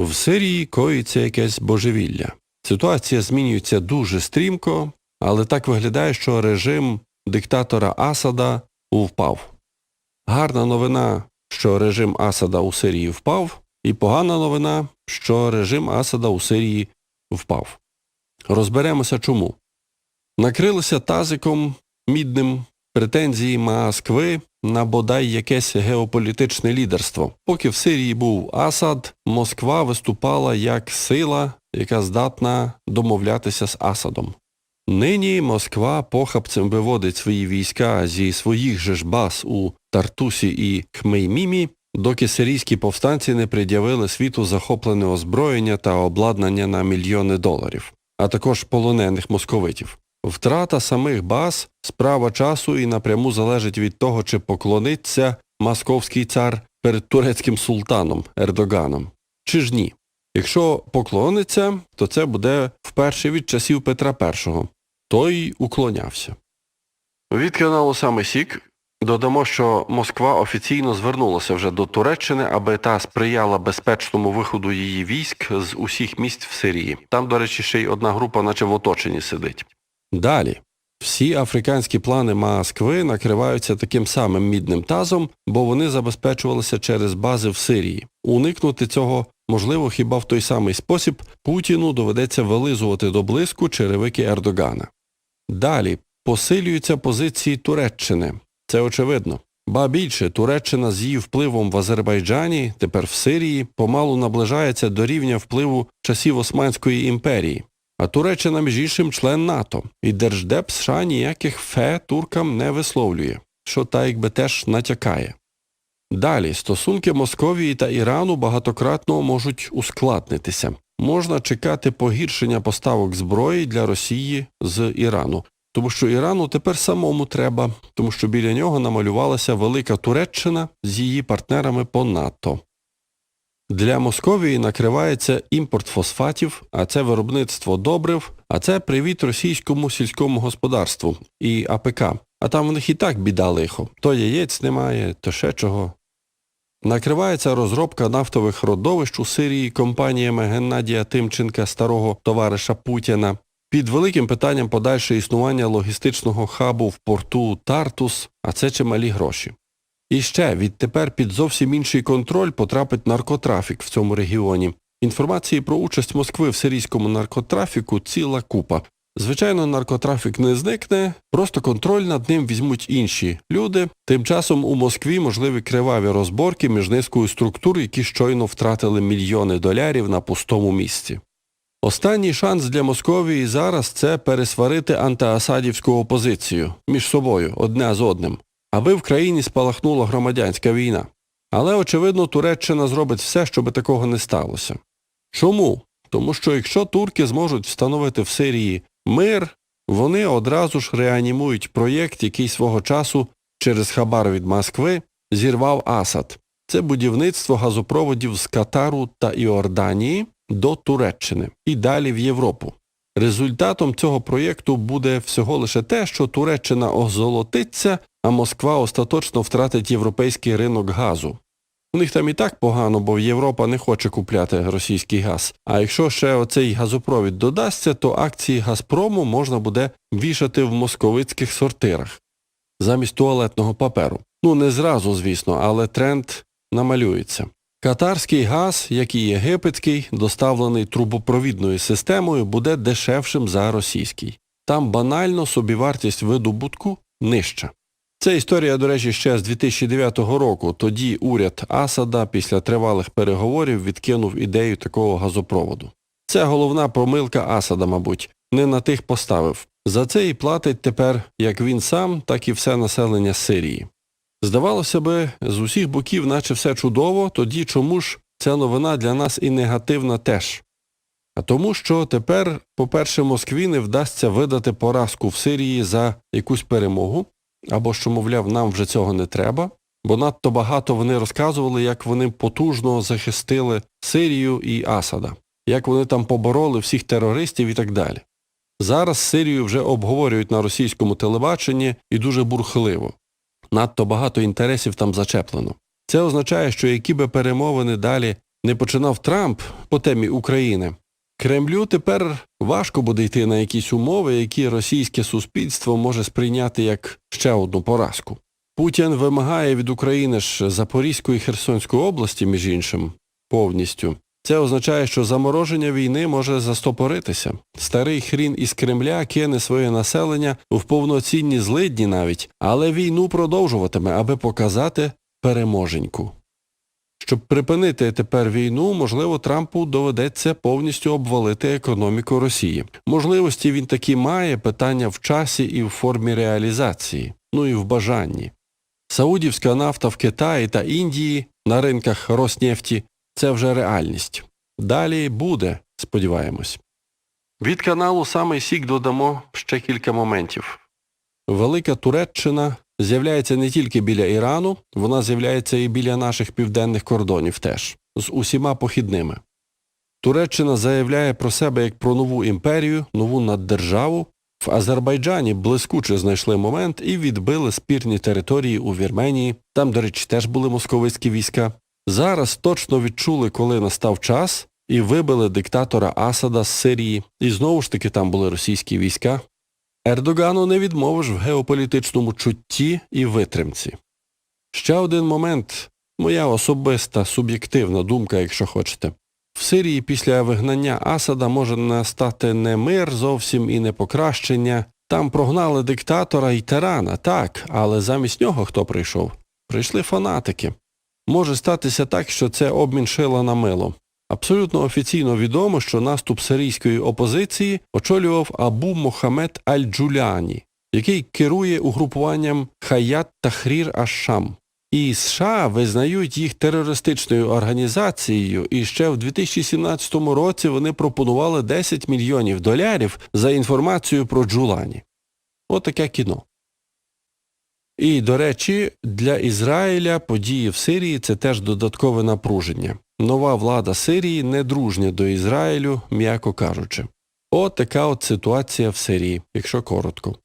В Сирії коїться якесь божевілля. Ситуація змінюється дуже стрімко, але так виглядає, що режим диктатора Асада впав. Гарна новина, що режим Асада у Сирії впав, і погана новина, що режим Асада у Сирії впав. Розберемося чому. Накрилися тазиком мідним претензії Москви на бодай якесь геополітичне лідерство. Поки в Сирії був Асад, Москва виступала як сила, яка здатна домовлятися з Асадом. Нині Москва похапцем виводить свої війська зі своїх же ж баз у Тартусі і Хмеймімі, доки сирійські повстанці не пред'явили світу захоплене озброєння та обладнання на мільйони доларів, а також полонених московитів. Втрата самих баз – справа часу і напряму залежить від того, чи поклониться московський цар перед турецьким султаном Ердоганом, чи ж ні. Якщо поклониться, то це буде вперше від часів Петра І. Той уклонявся. Від каналу Саме Сік додамо, що Москва офіційно звернулася вже до Туреччини, аби та сприяла безпечному виходу її військ з усіх місць в Сирії. Там, до речі, ще й одна група, наче в оточенні сидить. Далі. Всі африканські плани Москви накриваються таким самим мідним тазом, бо вони забезпечувалися через бази в Сирії. Уникнути цього можливо хіба в той самий спосіб Путіну доведеться вилизувати до блиску черевики Ердогана. Далі посилюються позиції Туреччини. Це очевидно. Ба більше, Туреччина з її впливом в Азербайджані, тепер в Сирії, помалу наближається до рівня впливу часів Османської імперії. А Туреччина, між іншим, член НАТО, і Держдеп США ніяких фе туркам не висловлює, що та якби теж натякає. Далі, стосунки Московії та Ірану багатократно можуть ускладнитися. Можна чекати погіршення поставок зброї для Росії з Ірану, тому що Ірану тепер самому треба, тому що біля нього намалювалася велика Туреччина з її партнерами по НАТО. Для Московії накривається імпорт фосфатів, а це виробництво добрив, а це привіт російському сільському господарству і АПК. А там в них і так біда лихо. То яєць немає, то ще чого. Накривається розробка нафтових родовищ у Сирії компаніями Геннадія Тимченка, старого товариша Путіна, під великим питанням подальше існування логістичного хабу в порту Тартус, а це чималі гроші. І ще відтепер під зовсім інший контроль потрапить наркотрафік в цьому регіоні. Інформації про участь Москви в сирійському наркотрафіку ціла купа. Звичайно, наркотрафік не зникне, просто контроль над ним візьмуть інші люди. Тим часом у Москві можливі криваві розборки між низкою структур, які щойно втратили мільйони долярів на пустому місці. Останній шанс для Московії зараз це пересварити антиасадівську опозицію між собою, одне з одним, аби в країні спалахнула громадянська війна. Але, очевидно, Туреччина зробить все, щоб такого не сталося. Чому? Тому що якщо турки зможуть встановити в Сирії мир, вони одразу ж реанімують проєкт, який свого часу через хабар від Москви зірвав Асад. Це будівництво газопроводів з Катару та Іорданії до Туреччини і далі в Європу. Результатом цього проєкту буде всього лише те, що Туреччина озолотиться, а Москва остаточно втратить європейський ринок газу. У них там і так погано, бо Європа не хоче купляти російський газ. А якщо ще оцей газопровід додасться, то акції Газпрому можна буде вішати в московицьких сортирах замість туалетного паперу. Ну не зразу, звісно, але тренд намалюється. Катарський газ, як і єгипетський, доставлений трубопровідною системою, буде дешевшим за російський. Там банально собівартість видобутку нижча. Це історія, до речі, ще з 2009 року. Тоді уряд Асада після тривалих переговорів відкинув ідею такого газопроводу. Це головна помилка Асада, мабуть, не на тих поставив. За це і платить тепер як він сам, так і все населення Сирії. Здавалося би, з усіх боків, наче все чудово, тоді чому ж ця новина для нас і негативна теж? А тому, що тепер, по-перше, Москві не вдасться видати поразку в Сирії за якусь перемогу, або що, мовляв, нам вже цього не треба, бо надто багато вони розказували, як вони потужно захистили Сирію і Асада, як вони там побороли всіх терористів і так далі. Зараз Сирію вже обговорюють на російському телебаченні і дуже бурхливо. Надто багато інтересів там зачеплено. Це означає, що які би перемовини далі не починав Трамп по темі України, Кремлю тепер важко буде йти на якісь умови, які російське суспільство може сприйняти як ще одну поразку. Путін вимагає від України ж Запорізької і Херсонської області, між іншим, повністю. Це означає, що замороження війни може застопоритися. Старий хрін із Кремля кине своє населення в повноцінні злидні навіть, але війну продовжуватиме, аби показати переможеньку. Щоб припинити тепер війну, можливо, Трампу доведеться повністю обвалити економіку Росії. Можливості він таки має, питання в часі і в формі реалізації, ну і в бажанні. Саудівська нафта в Китаї та Індії на ринках Роснефті – це вже реальність. Далі буде, сподіваємось. Від каналу «Самий Сік» додамо ще кілька моментів. Велика Туреччина з'являється не тільки біля Ірану, вона з'являється і біля наших південних кордонів теж, з усіма похідними. Туреччина заявляє про себе як про нову імперію, нову наддержаву. В Азербайджані блискуче знайшли момент і відбили спірні території у Вірменії, там, до речі, теж були московицькі війська. Зараз точно відчули, коли настав час, і вибили диктатора Асада з Сирії, і знову ж таки там були російські війська. Ердогану не відмовиш в геополітичному чутті і витримці. Ще один момент, моя особиста суб'єктивна думка, якщо хочете. В Сирії після вигнання Асада може настати не мир зовсім і не покращення. Там прогнали диктатора і тирана, так, але замість нього хто прийшов? Прийшли фанатики. Може статися так, що це обмін шила на мило. Абсолютно офіційно відомо, що наступ сирійської опозиції очолював Абу Мохамед Аль-Джуляні, який керує угрупуванням Хаят Тахрір Аш-Шам. І США визнають їх терористичною організацією, і ще в 2017 році вони пропонували 10 мільйонів долярів за інформацію про Джулані. Отаке кіно. І, до речі, для Ізраїля події в Сирії це теж додаткове напруження. Нова влада Сирії не дружня до Ізраїлю, м'яко кажучи. От така от ситуація в Сирії, якщо коротко.